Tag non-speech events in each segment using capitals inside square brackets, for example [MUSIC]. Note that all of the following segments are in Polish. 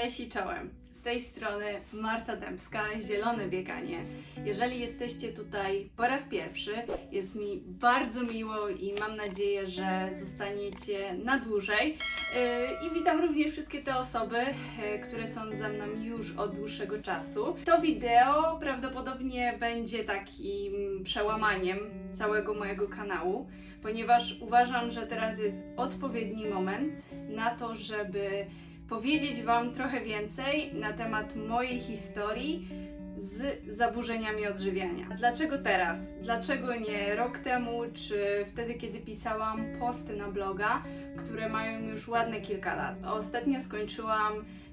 Cześć i czołem. Z tej strony Marta Dębska, Zielone Bieganie. Jeżeli jesteście tutaj po raz pierwszy, jest mi bardzo miło i mam nadzieję, że zostaniecie na dłużej. Yy, I witam również wszystkie te osoby, yy, które są ze mną już od dłuższego czasu. To wideo prawdopodobnie będzie takim przełamaniem całego mojego kanału, ponieważ uważam, że teraz jest odpowiedni moment na to, żeby powiedzieć Wam trochę więcej na temat mojej historii z zaburzeniami odżywiania. Dlaczego teraz? Dlaczego nie rok temu, czy wtedy, kiedy pisałam posty na bloga, które mają już ładne kilka lat? Ostatnio skończyłam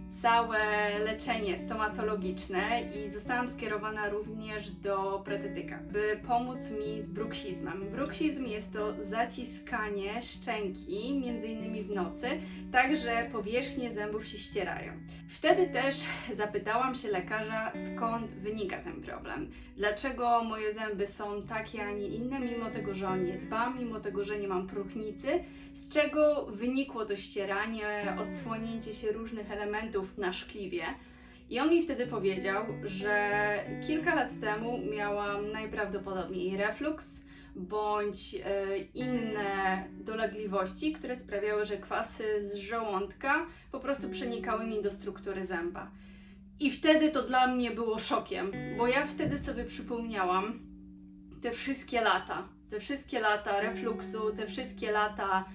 całe leczenie stomatologiczne i zostałam skierowana również do protetyka, by pomóc mi z bruksizmem. Bruksizm jest to zaciskanie szczęki, między innymi w nocy, tak że powierzchnie zębów się ścierają. Wtedy też zapytałam się lekarza, skąd wynika ten problem. Dlaczego moje zęby są takie, a nie inne, mimo tego, że o nie dbam, mimo tego, że nie mam próchnicy, z czego wynikło to ścieranie, odsłonięcie się różnych elementów na szkliwie. I on mi wtedy powiedział, że kilka lat temu miałam najprawdopodobniej reflux bądź e, inne dolegliwości, które sprawiały, że kwasy z żołądka po prostu przenikały mi do struktury zęba. I wtedy to dla mnie było szokiem, bo ja wtedy sobie przypomniałam te wszystkie lata, te wszystkie lata refluksu, te wszystkie lata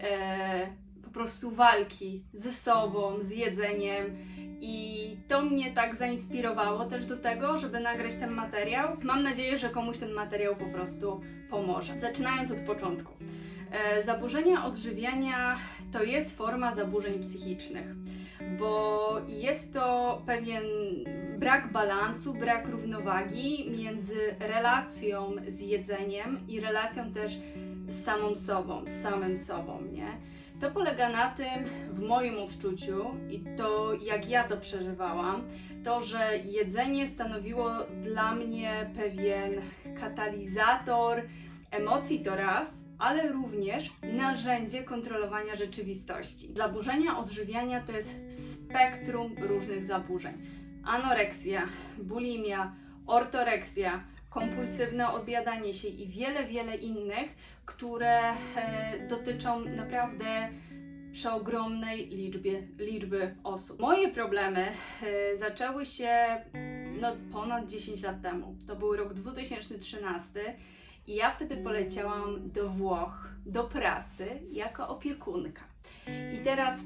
e, prostu walki ze sobą, z jedzeniem. I to mnie tak zainspirowało też do tego, żeby nagrać ten materiał. Mam nadzieję, że komuś ten materiał po prostu pomoże. Zaczynając od początku. E, zaburzenia odżywiania to jest forma zaburzeń psychicznych, bo jest to pewien brak balansu, brak równowagi między relacją z jedzeniem i relacją też z samą sobą, z samym sobą, nie? To polega na tym, w moim odczuciu i to jak ja to przeżywałam, to, że jedzenie stanowiło dla mnie pewien katalizator emocji to raz, ale również narzędzie kontrolowania rzeczywistości. Zaburzenia odżywiania to jest spektrum różnych zaburzeń. Anoreksja, bulimia, ortoreksja, kompulsywne odbiadanie się i wiele, wiele innych, które e, dotyczą naprawdę przeogromnej liczbie, liczby osób. Moje problemy e, zaczęły się no, ponad 10 lat temu. To był rok 2013 i ja wtedy poleciałam do Włoch, do pracy jako opiekunka. I teraz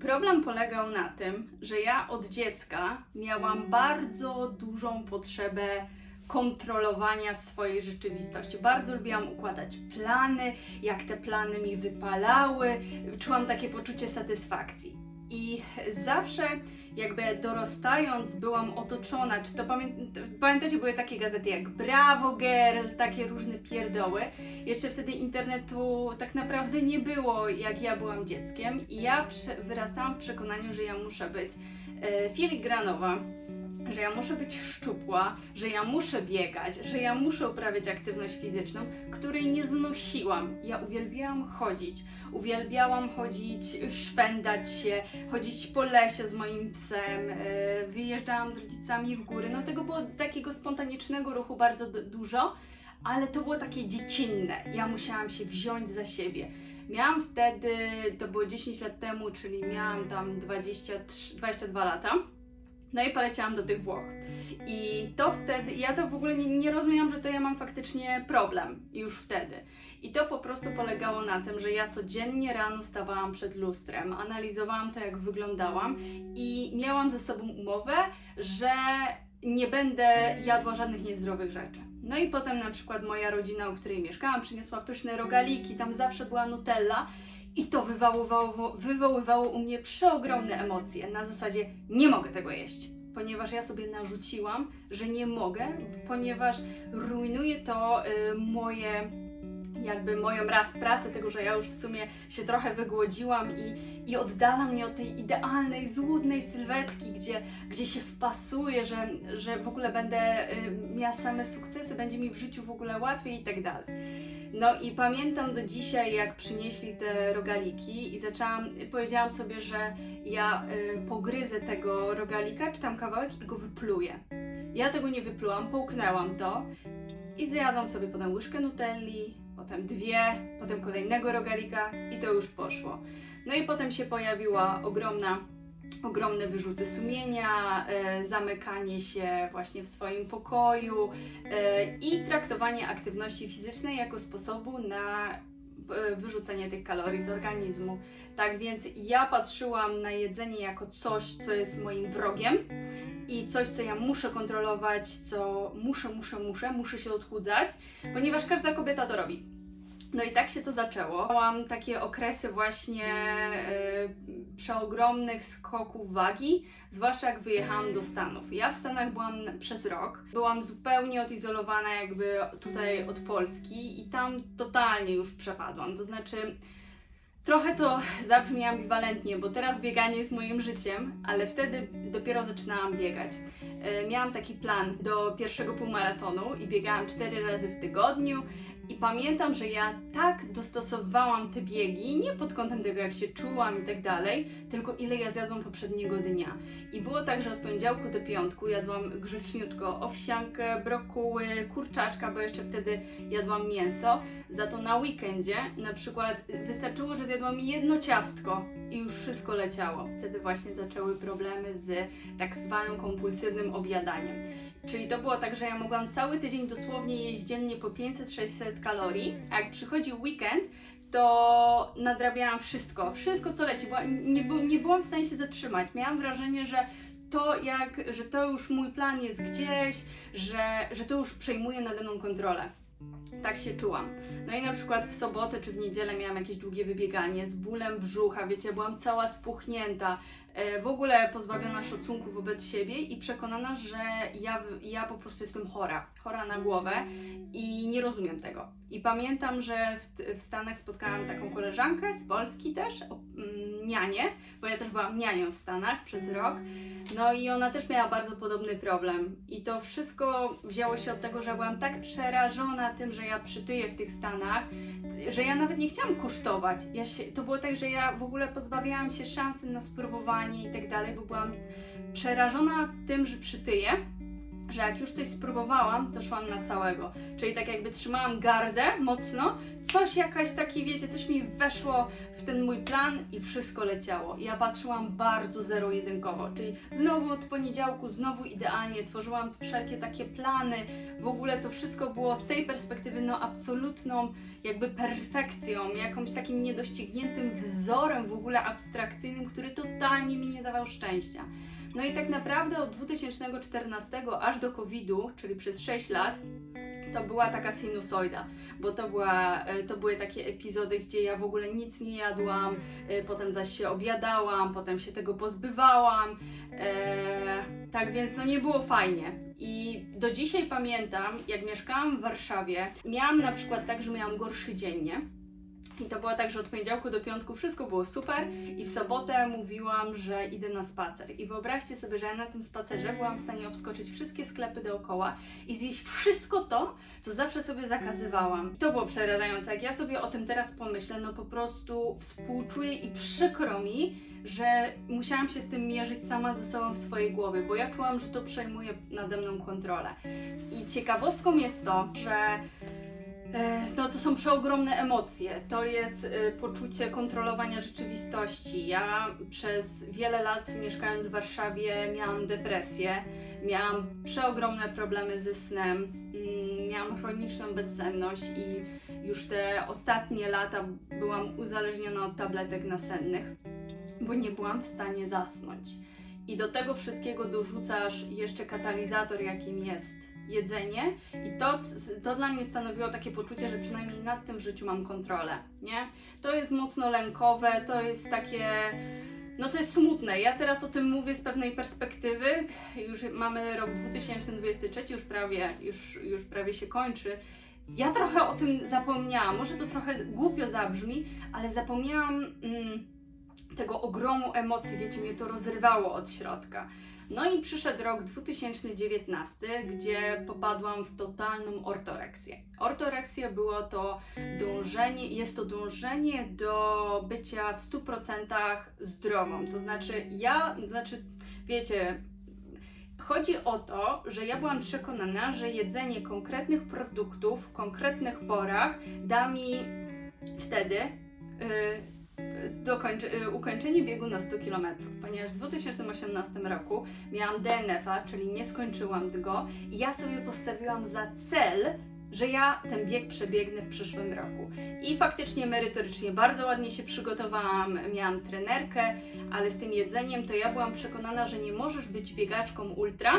problem polegał na tym, że ja od dziecka miałam bardzo dużą potrzebę kontrolowania swojej rzeczywistości. Bardzo lubiłam układać plany, jak te plany mi wypalały, czułam takie poczucie satysfakcji. I zawsze jakby dorastając byłam otoczona, czy to pamię pamiętacie, były takie gazety jak Bravo Girl, takie różne pierdoły. Jeszcze wtedy internetu tak naprawdę nie było, jak ja byłam dzieckiem i ja wyrastałam w przekonaniu, że ja muszę być e, filigranowa, że ja muszę być szczupła, że ja muszę biegać, że ja muszę uprawiać aktywność fizyczną, której nie znosiłam. Ja uwielbiałam chodzić, uwielbiałam chodzić, szwendać się, chodzić po lesie z moim psem, yy, wyjeżdżałam z rodzicami w góry. No tego było takiego spontanicznego ruchu bardzo du- dużo, ale to było takie dziecinne. Ja musiałam się wziąć za siebie. Miałam wtedy, to było 10 lat temu, czyli miałam tam 23, 22 lata. No i poleciałam do tych Włoch. I to wtedy, ja to w ogóle nie, nie rozumiałam, że to ja mam faktycznie problem już wtedy. I to po prostu polegało na tym, że ja codziennie rano stawałam przed lustrem, analizowałam to, jak wyglądałam i miałam ze sobą umowę, że nie będę jadła żadnych niezdrowych rzeczy. No i potem na przykład moja rodzina, u której mieszkałam, przyniosła pyszne rogaliki, tam zawsze była Nutella i to wywoływało, wywoływało u mnie przeogromne emocje. Na zasadzie nie mogę tego jeść, ponieważ ja sobie narzuciłam, że nie mogę, ponieważ rujnuje to y, moje jakby moją raz pracę, tego, że ja już w sumie się trochę wygłodziłam i, i oddala mnie od tej idealnej, złudnej sylwetki, gdzie, gdzie się wpasuję, że, że w ogóle będę y, miała same sukcesy, będzie mi w życiu w ogóle łatwiej i tak dalej. No i pamiętam do dzisiaj, jak przynieśli te rogaliki i zaczęłam, powiedziałam sobie, że ja y, pogryzę tego rogalika, czy tam kawałek i go wypluję. Ja tego nie wyplułam, połknęłam to i zjadłam sobie potem łyżkę nutelli, potem dwie, potem kolejnego rogalika i to już poszło. No i potem się pojawiła ogromna, ogromne wyrzuty sumienia, e, zamykanie się właśnie w swoim pokoju e, i traktowanie aktywności fizycznej jako sposobu na e, wyrzucenie tych kalorii z organizmu. Tak więc ja patrzyłam na jedzenie jako coś, co jest moim wrogiem i coś, co ja muszę kontrolować, co muszę, muszę, muszę, muszę się odchudzać, ponieważ każda kobieta to robi. No i tak się to zaczęło. Miałam takie okresy właśnie e, przeogromnych skoków wagi, zwłaszcza jak wyjechałam do Stanów. Ja w Stanach byłam przez rok. Byłam zupełnie odizolowana jakby tutaj od Polski i tam totalnie już przepadłam. To znaczy trochę to [LAUGHS] zabrzmi ambiwalentnie, bo teraz bieganie jest moim życiem, ale wtedy dopiero zaczynałam biegać. E, Miałam taki plan do pierwszego półmaratonu i biegałam cztery razy w tygodniu. I pamiętam, że ja tak dostosowałam te biegi, nie pod kątem tego, jak się czułam i tak dalej, tylko ile ja zjadłam poprzedniego dnia. I było tak, że od poniedziałku do piątku jadłam grzeczniutko owsiankę, brokuły, kurczaczka, bo jeszcze wtedy jadłam mięso. Za to na weekendzie na przykład wystarczyło, że zjadłam jedno ciastko i już wszystko leciało. Wtedy właśnie zaczęły problemy z tak zwanym kompulsywnym objadaniem. Czyli to było tak, że ja mogłam cały tydzień dosłownie jeść dziennie po 500-600 kalorii, a jak przychodził weekend, to nadrabiałam wszystko, wszystko co leci, bo nie, nie byłam w stanie się zatrzymać. Miałam wrażenie, że to jak, że to już mój plan jest gdzieś, że, że to już przejmuje nade mną kontrolę. Tak się czułam. No i na przykład w sobotę czy w niedzielę miałam jakieś długie wybieganie z bólem brzucha, wiecie, byłam cała spuchnięta, e, w ogóle pozbawiona szacunku wobec siebie i przekonana, że ja, ja po prostu jestem chora, chora na głowę i nie rozumiem tego. I pamiętam, że w, w Stanach spotkałam taką koleżankę z Polski też, o, mm, nianię, bo ja też byłam nianią w Stanach przez rok. No i ona też miała bardzo podobny problem. I to wszystko wzięło się od tego, że byłam tak przerażona tym, że ja przytyję w tych Stanach, że ja nawet nie chciałam kosztować. Ja się, to było tak, że ja w ogóle pozbawiałam się szansy na spróbowanie i tak dalej, bo byłam przerażona tym, że przytyję, że jak już coś spróbowałam, to szłam na całego. Czyli tak jakby trzymałam gardę mocno, coś jakaś taki, wiecie, coś mi weszło w ten mój plan i wszystko leciało. Ja patrzyłam bardzo zero-jedynkowo, czyli znowu od poniedziałku, znowu idealnie, tworzyłam wszelkie takie plany, w ogóle to wszystko było z tej perspektywy no absolutną jakby perfekcją, jakimś takim niedościgniętym wzorem w ogóle abstrakcyjnym, który totalnie mi nie dawał szczęścia. No i tak naprawdę od 2014 aż do COVID-u, czyli przez 6 lat, to była taka sinusoida, bo to, była, e, to były takie epizody, gdzie ja w ogóle nic nie jadłam, e, potem zaś się obiadałam, potem się tego pozbywałam. E, tak więc no nie było fajnie. I do dzisiaj pamiętam, jak mieszkałam w Warszawie, miałam na przykład tak, że miałam gorszy dzień, nie? I to było tak, że od poniedziałku do piątku wszystko było super i w sobotę mówiłam, że idę na spacer. I wyobraźcie sobie, że ja na tym spacerze byłam w stanie obskoczyć wszystkie sklepy dookoła i zjeść wszystko to, co zawsze sobie zakazywałam. To było przerażające. Jak ja sobie o tym teraz pomyślę, no po prostu współczuję i przykro mi, że musiałam się z tym mierzyć sama ze sobą w swojej głowie, bo ja czułam, że to przejmuje nade mną kontrolę. I ciekawostką jest to, że No to są przeogromne emocje. To jest e, poczucie kontrolowania rzeczywistości. Ja przez wiele lat mieszkając w Warszawie miałam depresję, miałam przeogromne problemy ze snem, mm, miałam chroniczną bezsenność i już te ostatnie lata byłam uzależniona od tabletek nasennych, bo nie byłam w stanie zasnąć. I do tego wszystkiego dorzucasz jeszcze katalizator, jakim jest jedzenie, i to, to dla mnie stanowiło takie poczucie, że przynajmniej nad tym życiu mam kontrolę, nie? To jest mocno lękowe, to jest takie. No to jest smutne. Ja teraz o tym mówię z pewnej perspektywy. Już mamy rok 2023, już prawie, już, już prawie się kończy. Ja trochę o tym zapomniałam. Może to trochę głupio zabrzmi, ale zapomniałam mm, tego ogromu emocji. Wiecie, mnie to rozrywało od środka. No i przyszedł rok 2019, gdzie popadłam w totalną ortoreksję. Ortoreksja było to dążenie, jest to dążenie do bycia w 100% zdrową. To znaczy, ja, znaczy, wiecie, chodzi o to, że ja byłam przekonana, że jedzenie konkretnych produktów w konkretnych porach da mi wtedy. Yy, ukończenie biegu na 100 km, ponieważ w 2018 roku miałam DNF-a, czyli nie skończyłam go i ja sobie postawiłam za cel, że ja ten bieg przebiegnę w przyszłym roku. I faktycznie merytorycznie bardzo ładnie się przygotowałam, miałam trenerkę, ale z tym jedzeniem to ja byłam przekonana, że nie możesz być biegaczką ultra,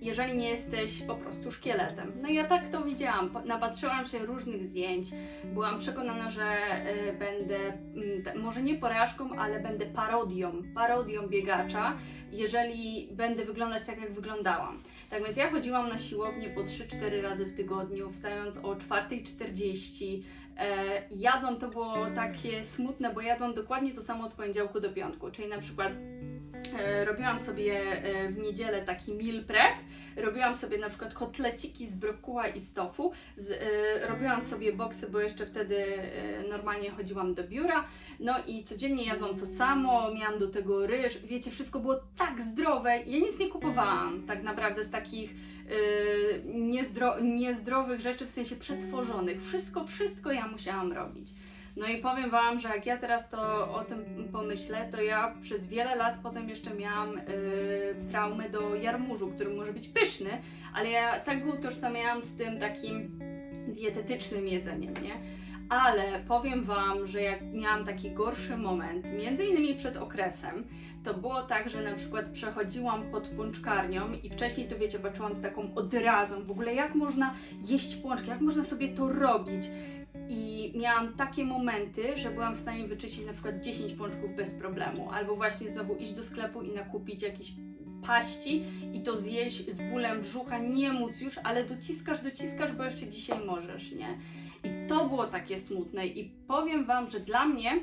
jeżeli nie jesteś po prostu szkieletem. No ja tak to widziałam. Napatrzyłam się różnych zdjęć. Byłam przekonana, że e, będę, mm, może nie porażką, ale będę parodią, parodią biegacza, jeżeli będę wyglądać tak, jak wyglądałam. Tak więc ja chodziłam na siłownię po 3-4 razy w tygodniu, wstając o 4.40. E, jadłam, to było takie smutne, bo jadłam dokładnie to samo od poniedziałku do piątku, czyli na przykład robiłam sobie e, w niedzielę taki meal prep, robiłam sobie na przykład kotleciki z brokuła i z tofu, z, e, robiłam sobie boksy, bo jeszcze wtedy e, normalnie chodziłam do biura, no i codziennie jadłam to samo, miałam do tego ryż, wiecie, wszystko było tak zdrowe, ja nic nie kupowałam tak naprawdę z takich e, niezdro, niezdrowych rzeczy, w sensie przetworzonych, wszystko, wszystko ja musiałam robić. No i powiem Wam, że jak ja teraz to o tym pomyślę, to ja przez wiele lat potem jeszcze miałam y, traumę do jarmużu, który może być pyszny, ale ja tak go utożsamiałam z tym takim dietetycznym jedzeniem, nie? Ale powiem Wam, że jak miałam taki gorszy moment, między innymi przed okresem, to było tak, że na przykład przechodziłam pod pączkarnią i wcześniej to wiecie, patrzyłam z taką odrazą, w ogóle jak można jeść pączki, jak można sobie to robić. I miałam takie momenty, że byłam w stanie wyczyścić na przykład 10 pączków bez problemu, albo właśnie znowu iść do sklepu i nakupić jakieś paści i to zjeść z bólem brzucha, nie móc już, ale dociskasz, dociskasz, bo jeszcze dzisiaj możesz, nie? I to było takie smutne i powiem Wam, że dla mnie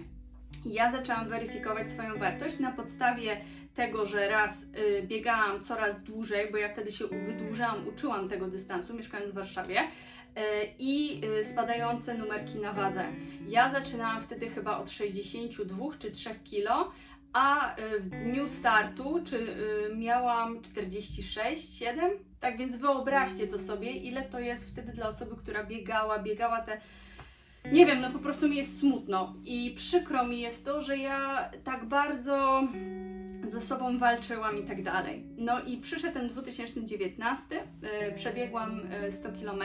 ja zaczęłam weryfikować swoją wartość na podstawie tego, że raz y, biegałam coraz dłużej, bo ja wtedy się wydłużałam, uczyłam tego dystansu, mieszkając w Warszawie, i y, spadające numerki na wadze. Ja zaczynałam wtedy chyba od 62 czy 3 kilo, a y, w dniu startu czy miałam 46, 7. Tak więc wyobraźcie to sobie, ile to jest wtedy dla osoby, która biegała, biegała te nie wiem, no po prostu mi jest smutno i przykro mi jest to, że ja tak bardzo ze sobą walczyłam i tak dalej. No i przyszedł ten 2019, y, przebiegłam y, 100 km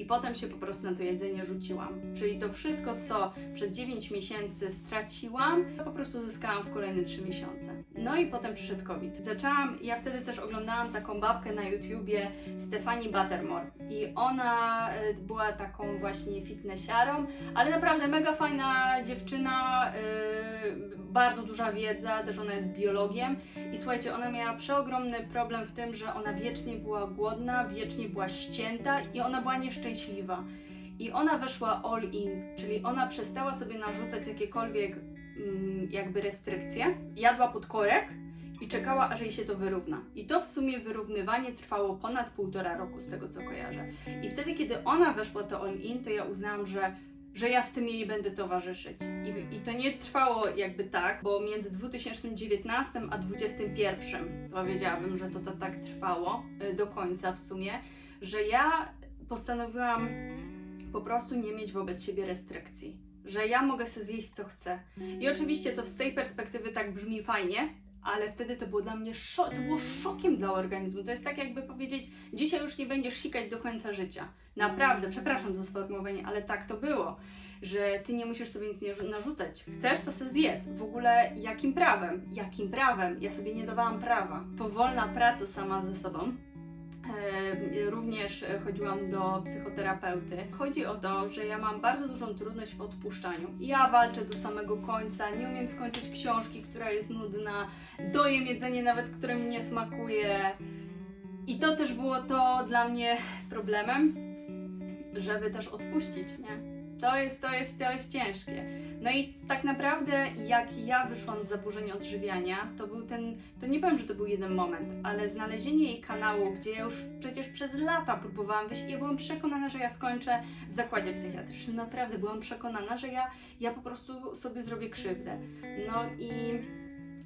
i potem się po prostu na to jedzenie rzuciłam. Czyli to wszystko, co przez 9 miesięcy straciłam, to po prostu zyskałam w kolejne 3 miesiące. No i potem przyszedł COVID. Zaczęłam, ja wtedy też oglądałam taką babkę na YouTubie, Stefani Buttermore i ona y, była taką właśnie fitnessiarą, ale naprawdę mega fajna dziewczyna, y, bardzo duża wiedza, też ona jest biologiem i słuchajcie, ona miała przeogromny problem w tym, że ona wiecznie była głodna, wiecznie była ścięta i ona była nieszczęśliwa. I ona weszła all in, czyli ona przestała sobie narzucać jakiekolwiek mm, jakby restrykcje, jadła pod korek i czekała, aż jej się to wyrówna. I to w sumie wyrównywanie trwało ponad półtora roku, z tego co kojarzę. I wtedy, kiedy ona weszła to all in, to ja uznałam, że że ja w tym jej będę towarzyszyć. I, I to nie trwało jakby tak, bo między 2019 a 2021 powiedziałabym, że to, to tak trwało y, do końca w sumie, że ja postanowiłam po prostu nie mieć wobec siebie restrykcji. Że ja mogę sobie zjeść co chcę. I oczywiście to z tej perspektywy tak brzmi fajnie, ale wtedy to było dla mnie to było szokiem dla organizmu. To jest tak jakby powiedzieć, dzisiaj już nie będziesz sikać do końca życia. Naprawdę, przepraszam za sformułowanie, ale tak to było. Że ty nie musisz sobie nic narzucać. Chcesz, to se zjedz. W ogóle jakim prawem? Jakim prawem? Ja sobie nie dawałam prawa. Powolna praca sama ze sobą. E, Również chodziłam do psychoterapeuty. Chodzi o to, że ja mam bardzo dużą trudność w odpuszczaniu. Ja walczę do samego końca, nie umiem skończyć książki, która jest nudna, dojem jedzenie nawet, które mi nie smakuje. I to też było to dla mnie problemem, żeby też odpuścić, nie? To jest, to jest, to jest ciężkie. No i tak naprawdę jak ja wyszłam z zaburzeń odżywiania, to był ten, to nie powiem, że to był jeden moment, ale znalezienie jej kanału, gdzie ja już przecież przez lata próbowałam wyjść i ja byłam przekonana, że ja skończę w zakładzie psychiatrycznym. Naprawdę byłam przekonana, że ja, ja po prostu sobie zrobię krzywdę. No i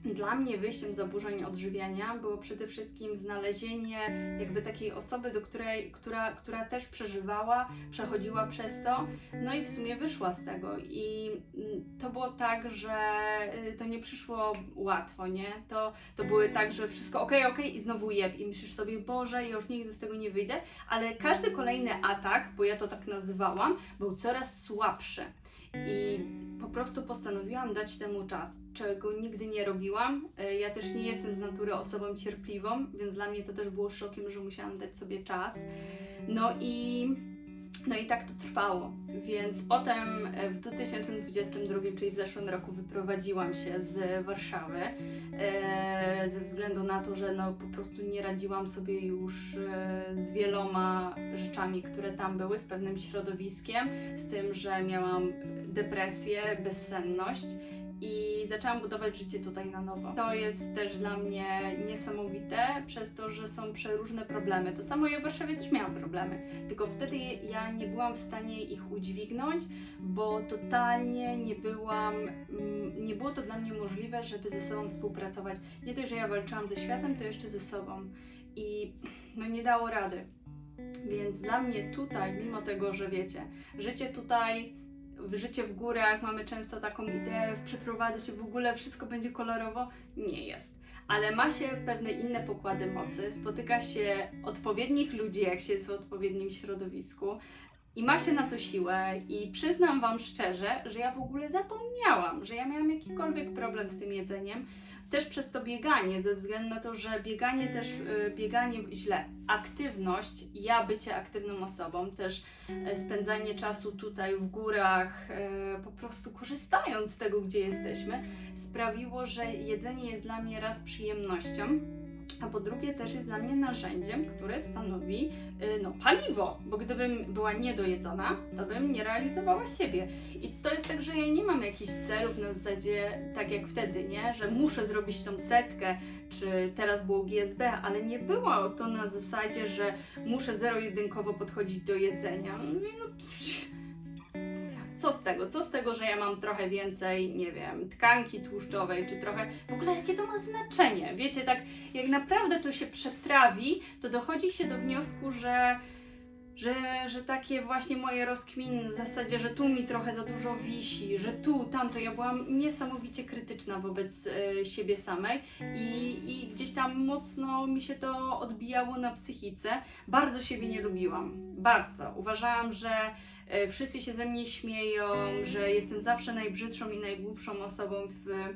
dla mnie wyjściem z zaburzeń odżywiania było przede wszystkim znalezienie jakby takiej osoby, do której, która, która też przeżywała, przechodziła przez to, no i w sumie wyszła z tego. I mm, to było tak, że y, to nie przyszło łatwo, nie? To, to były tak, że wszystko okej, okej i znowu jeb i myślisz sobie, Boże, ja już nigdy z tego nie wyjdę, ale każdy kolejny atak, bo ja to tak nazywałam, był coraz słabszy. I po prostu postanowiłam dać temu czas, czego nigdy nie robiłam. E, Ja też nie jestem z natury osobą cierpliwą, więc dla mnie to też było szokiem, że musiałam dać sobie czas. No i, no i tak to trwało. Więc potem e, w 2022, czyli w zeszłym roku, wyprowadziłam się z Warszawy e, ze względu na to, że no po prostu nie radziłam sobie już e, z wieloma rzeczami, które tam były, z pewnym środowiskiem, z tym, że miałam depresję, bezsenność i zaczęłam budować życie tutaj na nowo. To jest też dla mnie niesamowite, przez to, że są przeróżne problemy. To samo ja w Warszawie też miałam problemy, tylko wtedy ja nie byłam w stanie ich udźwignąć, bo totalnie nie byłam, mm, nie było to dla mnie możliwe, żeby ze sobą współpracować. Nie dość, że ja walczyłam ze światem, to jeszcze ze sobą. I no nie dało rady. Więc dla mnie tutaj, mimo tego, że wiecie, życie tutaj, w życie w górach, mamy często taką ideę, przeprowadzę się w ogóle, wszystko będzie kolorowo. Nie jest. Ale ma się pewne inne pokłady mocy, spotyka się odpowiednich ludzi, jak się jest w odpowiednim środowisku. I ma się na to siłę i przyznam Wam szczerze, że ja w ogóle zapomniałam, że ja miałam jakikolwiek problem z tym jedzeniem, też przez to bieganie, ze względu na to, że bieganie też, y, bieganie źle, aktywność, ja bycie aktywną osobą, też e, spędzanie czasu tutaj w górach, e, po prostu korzystając z tego, gdzie jesteśmy, sprawiło, że jedzenie jest dla mnie raz przyjemnością, a po drugie też jest dla mnie narzędziem, które stanowi y, no, paliwo, bo gdybym była niedojedzona, to bym nie realizowała siebie. I to jest tak, że ja nie mam jakichś celów na zasadzie, tak jak wtedy, nie? Że muszę zrobić tą setkę, czy teraz było GSB, ale nie było to na zasadzie, że muszę zero-jedynkowo podchodzić do jedzenia. No, co z tego? Co z tego, że ja mam trochę więcej, nie wiem, tkanki tłuszczowej, czy trochę. W ogóle jakie to ma znaczenie? Wiecie, tak jak naprawdę to się przetrawi, to dochodzi się do wniosku, że. Że, że takie właśnie moje rozkminy w zasadzie, że tu mi trochę za dużo wisi, że tu, tamto, ja byłam niesamowicie krytyczna wobec e, siebie samej i, i gdzieś tam mocno mi się to odbijało na psychice. Bardzo siebie nie lubiłam, bardzo. Uważałam, że wszyscy się ze mnie śmieją, że jestem zawsze najbrzydszą i najgłupszą osobą w,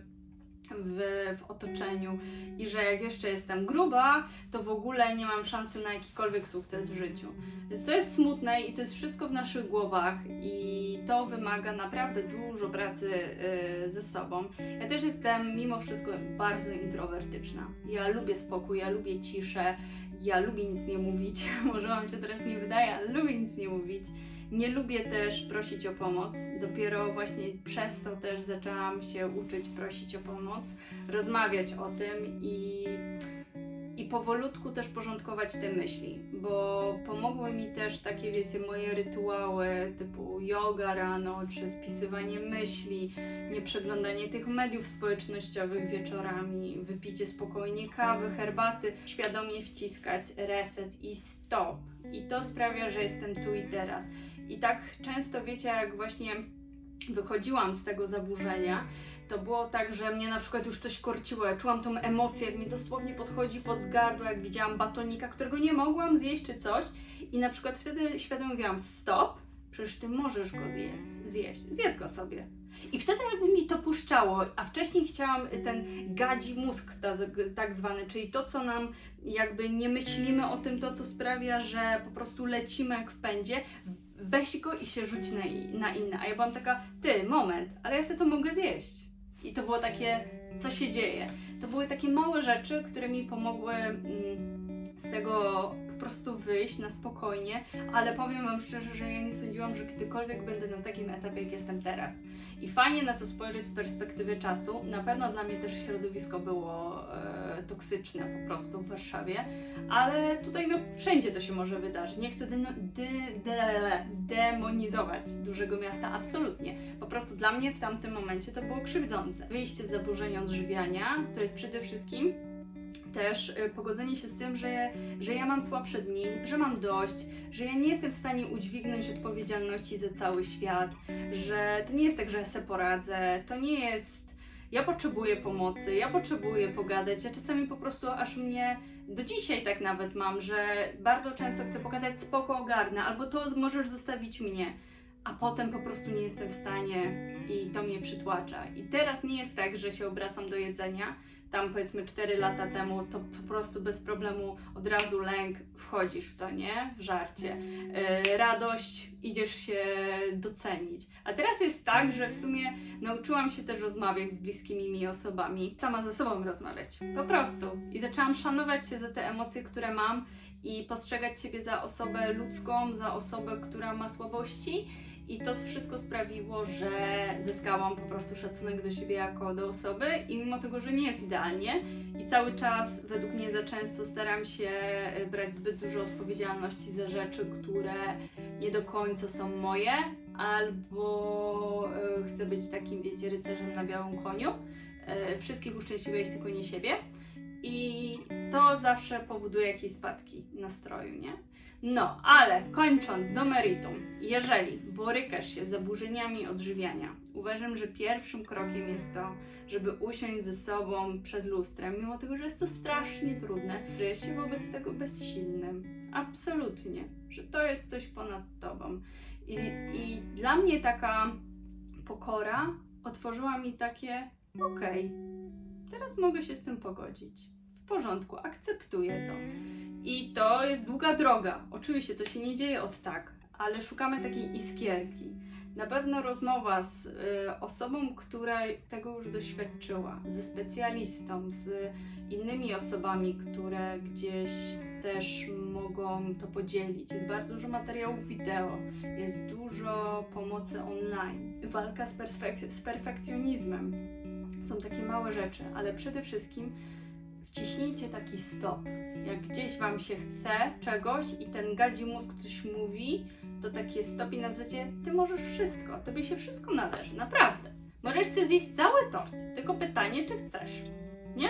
w, w otoczeniu i że jak jeszcze jestem gruba, to w ogóle nie mam szansy na jakikolwiek sukces w życiu. Więc to jest smutne i to jest wszystko w naszych głowach i to wymaga naprawdę dużo pracy y, ze sobą. Ja też jestem mimo wszystko bardzo introwertyczna. Ja lubię spokój, ja lubię ciszę, ja lubię nic nie mówić. [LAUGHS] Może Wam się teraz nie wydaje, ale lubię nic nie mówić. Nie lubię też prosić o pomoc. Dopiero właśnie przez to też zaczęłam się uczyć prosić o pomoc, rozmawiać o tym i, i powolutku też porządkować te myśli, bo pomogły mi też takie, wiecie, moje rytuały typu yoga rano, czy spisywanie myśli, nie przeglądanie tych mediów społecznościowych wieczorami, wypicie spokojnie kawy, herbaty, świadomie wciskać reset i stop. I to sprawia, że jestem tu i teraz. I tak często wiecie, jak właśnie wychodziłam z tego zaburzenia, to było tak, że mnie na przykład już coś korciło. Ja czułam tą emocję, jak mi dosłownie podchodzi pod gardło, jak widziałam batonika, którego nie mogłam zjeść czy coś. I na przykład wtedy świadomie mówiłam: Stop, przecież ty możesz go zjedz, zjeść, zjedz go sobie. I wtedy jakby mi to puszczało, a wcześniej chciałam ten gadzi mózg ta- tak zwany, czyli to, co nam jakby nie myślimy o tym, to co sprawia, że po prostu lecimy jak w pędzie, weź go i się rzuć na, na inne. A ja byłam taka, ty, moment, ale ja sobie to mogę zjeść. I to było takie, co się dzieje. To były takie małe rzeczy, które mi pomogły mm, z tego prostu wyjść na spokojnie, ale powiem Wam szczerze, że ja nie sądziłam, że kiedykolwiek będę na takim etapie, jak jestem teraz. I fajnie na to spojrzeć z perspektywy czasu. Na pewno dla mnie też środowisko było e, toksyczne po prostu w Warszawie, ale tutaj no wszędzie to się może wydarzyć. Nie chcę deno- dy- de- demonizować dużego miasta, absolutnie. Po prostu dla mnie w tamtym momencie to było krzywdzące. Wyjście z zaburzenia odżywiania to jest przede wszystkim też y, pogodzenie się z tym, że, że ja mam słabsze dni, że mam dość, że ja nie jestem w stanie udźwignąć odpowiedzialności za cały świat, że to nie jest tak, że ja sobie poradzę, to nie jest. Ja potrzebuję pomocy, ja potrzebuję pogadać. Ja czasami po prostu aż mnie do dzisiaj tak nawet mam, że bardzo często chcę pokazać spoko ogarnę, albo to możesz zostawić mnie, a potem po prostu nie jestem w stanie i to mnie przytłacza. I teraz nie jest tak, że się obracam do jedzenia. Tam powiedzmy 4 lata temu to po prostu bez problemu od razu lęk wchodzisz w to, nie? W żarcie. Yy, radość idziesz się docenić. A teraz jest tak, że w sumie nauczyłam się też rozmawiać z bliskimi mi osobami, sama ze sobą rozmawiać. Po prostu. I zaczęłam szanować się za te emocje, które mam i postrzegać siebie za osobę ludzką, za osobę, która ma słabości. I to wszystko sprawiło, że zyskałam po prostu szacunek do siebie jako do osoby i mimo tego, że nie jest idealnie i cały czas według mnie za często staram się e, brać zbyt dużo odpowiedzialności za rzeczy, które nie do końca są moje, albo e, chcę być takim, wiecie, rycerzem na białym koniu. E, Wszystkich uszczęśliwiać, tylko nie siebie. I zawsze powoduje jakieś spadki nastroju, nie? No, ale kończąc do meritum, jeżeli borykasz się z zaburzeniami odżywiania, uważam, że pierwszym krokiem jest to, żeby usiąść ze sobą przed lustrem, mimo tego, że jest to strasznie trudne, że jest się wobec tego bezsilnym. Absolutnie, że to jest coś ponad tobą. I, i dla mnie taka pokora otworzyła mi takie, okej, teraz mogę się z tym pogodzić. Porządku, akceptuję to. I to jest długa droga. Oczywiście to się nie dzieje od tak, ale szukamy takiej iskierki. Na pewno rozmowa z y, osobą, która tego już doświadczyła, ze specjalistą, z innymi osobami, które gdzieś też mogą to podzielić. Jest bardzo dużo materiałów wideo, jest dużo pomocy online. Walka z, perfek- z perfekcjonizmem. Są takie małe rzeczy, ale przede wszystkim wciśnijcie taki stop. Jak gdzieś Wam się chce czegoś i ten gadzi mózg coś mówi, to takie stop i na zasadzie Ty możesz wszystko, Tobie się wszystko należy, naprawdę. Możesz sobie zjeść cały tort, tylko pytanie, czy chcesz, nie?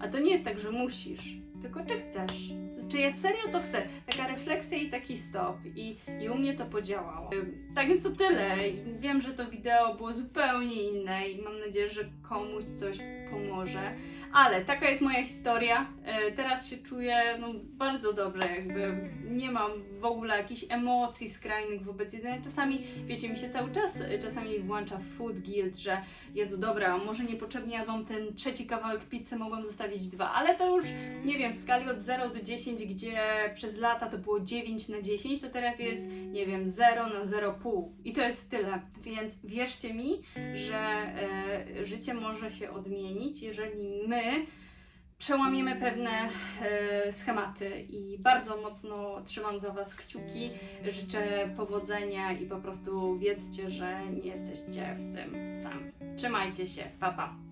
A to nie jest tak, że musisz, tylko czy chcesz. Czy ja serio to chcę? Taka refleksja i taki stop. I, I u mnie to podziałało. Tak więc to tyle. Wiem, że to wideo było zupełnie inne i mam nadzieję, że komuś coś pomoże. Ale taka jest moja historia. E, Teraz się czuję no, bardzo dobrze, jakby nie mam w ogóle jakichś emocji skrajnych wobec jedzenia. Czasami, wiecie, mi się cały czas czasami włącza food guilt, że Jezu, dobra, może niepotrzebnie jadłam ten trzeci kawałek pizzy, mogłam zostawić dwa, ale to już, nie wiem, w skali od 0 do 10, gdzie przez lata to było 9 na 10, to teraz jest, nie wiem, 0 na 0,5 i to jest tyle. Więc wierzcie mi, że e, życie może się odmienić, jeżeli my przełamiemy pewne e, schematy i bardzo mocno trzymam za Was kciuki. Życzę powodzenia i po prostu wiedzcie, że nie jesteście w tym sami. Trzymajcie się, pa pa!